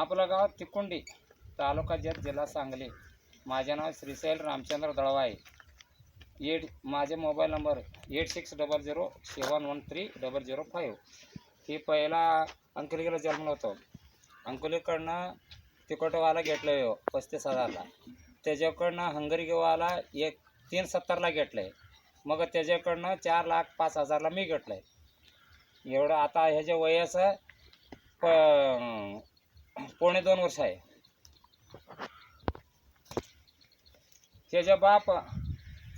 आपलं गाव तिकुंडी तालुका जत जिल्हा सांगली. माझे नाव श्रीशैल रामचंद्र दळवा आहे एट माझे mobile number eight six double zero seven one three double zero five. ही पहिला अंकलिकेला जन्मलो होतो अंकुलीकडनं तिकोटवाला घेतलं आहे हो, पस्तीस हजारला. त्याच्याकडनं हंगरीगेवाला एक तीन सत्तरला घेतलं आहे मग त्याच्याकडनं चार लाख पाच हजारला मी घेतलं आहे एवढं आता ह्याच्या वयाचं प पोणे दोन वर्ष आहे. त्याच्या बाप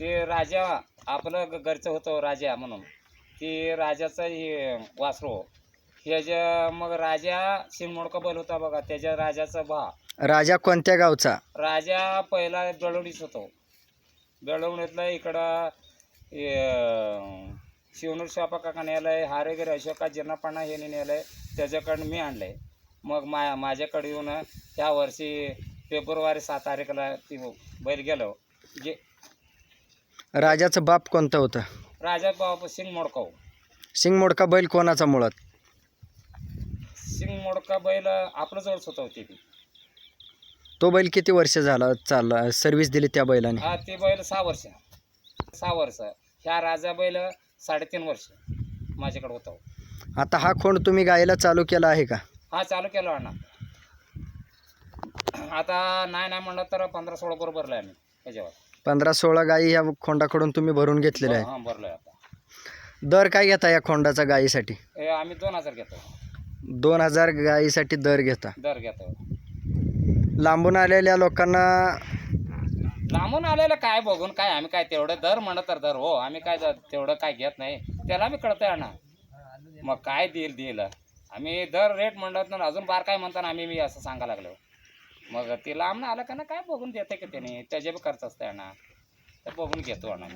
ते राजा आपलं घरचं होतं राजा म्हणून. ते राजाचं हे वासरू. ह्याच्या मग राजा शिंगमोडका बैल होता बघा त्याच्या राजाचा भा राजा कोणत्या गावचा? राजा पहिला बेळवडीच होतो. बेळवडीतलं इकडं हे, शिवनूर शापा काका आहे हारेगिरी अशोका जिन्नापाणा हे नेलं आहे त्याच्याकडनं मी आणलं आहे मग मा माझ्याकडे येऊन ह्या वर्षी फेब्रुवारी सात तारीखला ती बैल गेलो. जे राजाचं बाप कोणतं होतं? राजा बाबा सिंग मोडकाव. शिंगमोडका बैल कोणाचा मुळात? सिंग मोडका बैल आपलं जवळच होतं होती ती. तो बैल किती वर्ष झाला चालला सर्व्हिस दिली त्या बैलाने? हा ते बैल सहा वर्ष. सहा वर्ष. ह्या राजा बैल साडेतीन वर्ष माझ्याकडे होता. आता हा खोंड तुम्ही गायला चालू केला आहे का? हा चालू केला अण्णा. आता नाही नाही म्हणलं तर पंधरा सोळा बरोबर भरलं आम्ही त्याच्यावर. पंधरा सोळा गायी ह्या खोंडाकडून तुम्ही भरून घेतलेल्या आहेत. हा भरलोय आता. दर काय घेता या खोंडाचा गायीसाठी हे आम्ही दोन हजार घेतो. दोन हजार गायीसाठी दर घेता. दर घेतो. लांबून आलेल्या लोकांना लांबून आलेलं काय बघून काय आम्ही काय तेवढं दर म्हणत तर दर हो आम्ही काय तेवढं काय घेत नाही. त्याला आम्ही कळतंय अण्णा. मग काय देईल देईल. आम्ही दर रेट म्हणत ना अजून बार काय म्हणताना आम्ही मी असं सांगायला लागलो. मग ते लांब आलं का ना काय बघून देते की त्याने त्याचे बी खर्च असते ना. तर बघून घेतो अण्णा